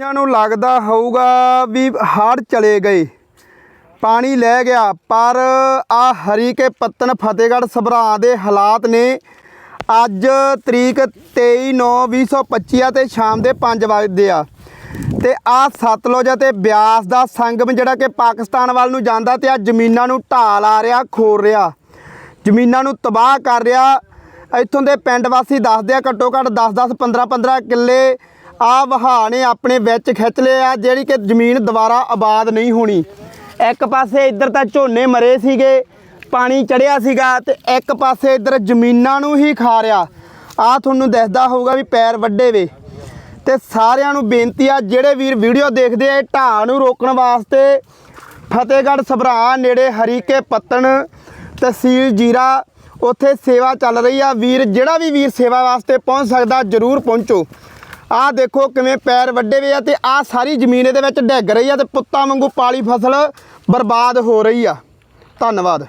ਇਹਨਾਂ ਨੂੰ ਲੱਗਦਾ ਹੋਊਗਾ ਵੀ ਹੜ੍ਹ ਚਲੇ ਗਏ। ਪਾਣੀ ਲੈ ਗਿਆ, ਪਰ ਆ ਹਰੀ ਕੇ ਪੱਤਨ ਫਤਿਹਗੜ੍ਹ ਸਭਰਾ ਦੇ ਹਾਲਾਤ ਨੇ। ਅੱਜ ਤਰੀਕ 23/9/2025 ਆ ਤੇ ਸ਼ਾਮ ਦੇ 5 ਵਜੇ ਆ। ਤੇ ਆ ਸਤਲੁਜ ਅਤੇ ਬਿਆਸ ਦਾ ਸੰਗਮ ਜਿਹੜਾ ਕਿ ਪਾਕਿਸਤਾਨ ਵੱਲ ਨੂੰ ਜਾਂਦਾ ਤੇ ਆ ਜ਼ਮੀਨਾਂ ਨੂੰ ਢਾਲ ਆ ਰਿਹਾ, ਖੋਰ ਰਿਹਾ। ਜ਼ਮੀਨਾਂ ਨੂੰ ਤਬਾਹ ਕਰ ਰਿਹਾ। ਇੱਥੋਂ ਦੇ ਪਿੰਡ ਵਾਸੀ ਦੱਸਦੇ ਆ, ਘੱਟੋ ਘੱਟ 10-10 15-15 ਕਿੱਲੇ ਆ ਵਹਾਅ ਨੇ ਆਪਣੇ ਵਿੱਚ ਖਿੱਚ ਲਿਆ ਜਿਹੜੀ ਕਿ ਜ਼ਮੀਨ ਦੁਬਾਰਾ ਆਬਾਦ ਨਹੀਂ ਹੋਣੀ। ਇੱਕ ਪਾਸੇ ਇੱਧਰ ਤਾਂ ਝੋਨੇ ਮਰੇ ਸੀਗੇ, ਪਾਣੀ ਚੜਿਆ ਸੀਗਾ, ਤੇ ਇੱਕ ਪਾਸੇ ਇੱਧਰ ਜ਼ਮੀਨਾਂ ਨੂੰ ਹੀ ਖਾ ਰਿਹਾ। ਆ ਤੁਹਾਨੂੰ ਦੱਸਦਾ ਹੋਊਗਾ ਵੀ ਪੈਰ ਵੱਡੇ ਵੇ। ਤੇ ਸਾਰਿਆਂ ਨੂੰ ਬੇਨਤੀ ਆ, ਜਿਹੜੇ ਵੀਰ ਵੀਡੀਓ ਦੇਖਦੇ ਆ ਢਾਹ ਨੂੰ ਰੋਕਣ ਵਾਸਤੇ ਫਤਿਹਗੜ੍ਹ ਸਭਰਾ ਨੇੜੇ ਹਰੀਕੇ ਪੱਤਣ ਤਹਿਸੀਲ ਜੀਰਾ ਉੱਥੇ ਸੇਵਾ ਚੱਲ ਰਹੀ ਆ। ਵੀਰ, ਜਿਹੜਾ ਵੀ ਵੀਰ ਸੇਵਾ ਵਾਸਤੇ ਪਹੁੰਚ ਸਕਦਾ, ਜਰੂਰ ਪਹੁੰਚੋ। ਆਹ ਦੇਖੋ ਕਿਵੇਂ ਪੈਰ ਵੱਡੇ ਵੇ ਆ ਤੇ ਆਹ ਸਾਰੀ ਜ਼ਮੀਨ ਇਹਦੇ ਵਿੱਚ ਡਿੱਗ ਰਹੀ ਆ ਤੇ ਪੁੱਤਾਂ ਵਾਂਗੂ ਪਾਲੀ ਫਸਲ ਬਰਬਾਦ ਹੋ ਰਹੀ ਆ। ਧੰਨਵਾਦ।